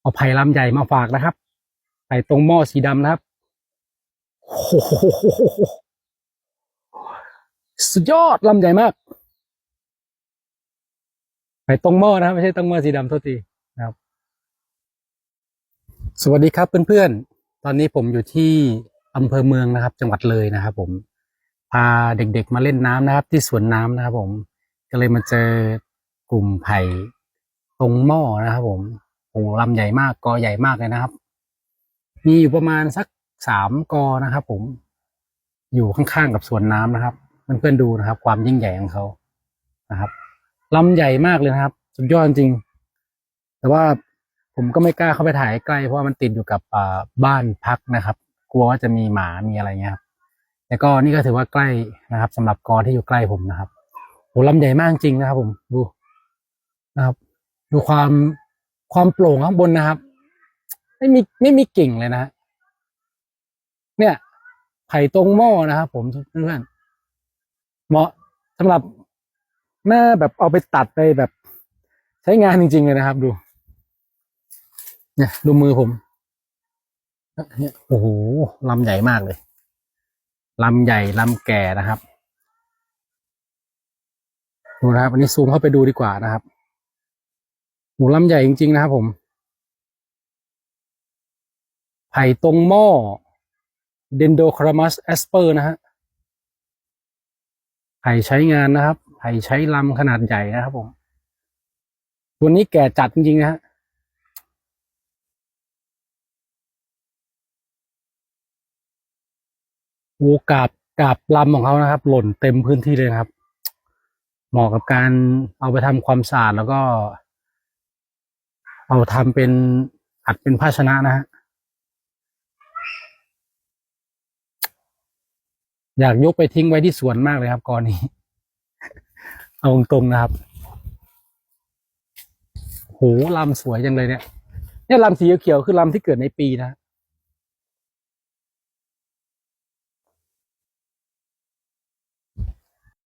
เอาไผ่ลำใหญ่มาฝากนะครับไผ่ตรงหม้อสีดำนะครับโอ้โหสุดยอดลำใหญ่มากไผ่ตรงหม้อนะครับไม่ใช่ตรงหม้อสีดำโทษทีนะครับ สวัสดีครับเพื่อนๆ ตอนนี้ผมอยู่ที่อำเภอเมืองนะครับ จังหวัดเลยนะครับ ผมพาเด็กๆมาเล่นน้ำนะครับ ที่สวนน้ำนะครับ ผมก็เลยมาเจอกลุ่มไผ่ตรงหม้อนะครับ ผม โอ้ลำใหญ่มากกอใหญ่มากเลยนะครับ มีอยู่ประมาณสักสามกอนะครับ ผม อยู่ข้างๆกับสวนน้ำนะครับเพื่อนๆดูนะครับ ความยิ่งใหญ่ของเขานะครับลำใหญ่มากเลยนะครับ สุดยอดจริง แต่ว่าผมก็ไม่กล้าเข้าไปถ่ายใกล้เพราะว่ามันติดอยู่กับบ้านพักนะครับ กลัวว่าจะมีหมามีอะไรเงี้ยครับแต่ก็นี่ก็ถือว่าใกล้นะครับสำหรับกอที่อยู่ใกล้ผมนะครับโหลำใหญ่มากจริงนะครับ ผมดูนะครับ ดูความ ความโปร่งข้างบนนะครับ ไม่มีไม่มีกิ่งเลยนะเนี่ย ไผ่ตรงหม้อนะครับผมเพื่อนเหมาะสำหรับแม่แบบเอาไปตัดไปแบบ ใช้งานจริง ๆ เลยนะครับ ดู เนี่ยดูมือผมเนี่ยโอ้โหลำใหญ่มากเลยลำใหญ่ลำแก่นะครับดูนะครับ อันนี้ซูมเข้าไปดูดีกว่านะครับ หมูลำใหญ่จริง ๆ นะครับผม ไผ่ตรงหม้อเดนโดครามัสแอสเปอร์นะฮะ ไผ่ใช้งานนะครับ ไผ่ใช้ลำขนาดใหญ่นะครับผม ตัวนี้แก่จัดจริง ๆ นะฮะโอกาบกาบลำของเขานะครับ หล่นเต็มพื้นที่เลยนะครับ เหมาะกับการเอาไปทำความสะอาดแล้วก็ เอาทำเป็นอัดเป็นภาชนะนะฮะอยากยกไปทิ้งไว้ที่สวนมากเลยครับกรณีเอาตรงๆนะครับโหลำสวยจังเลยเนี่ยเนี่ยลำสีเขียวคือลำที่เกิดในปีนะ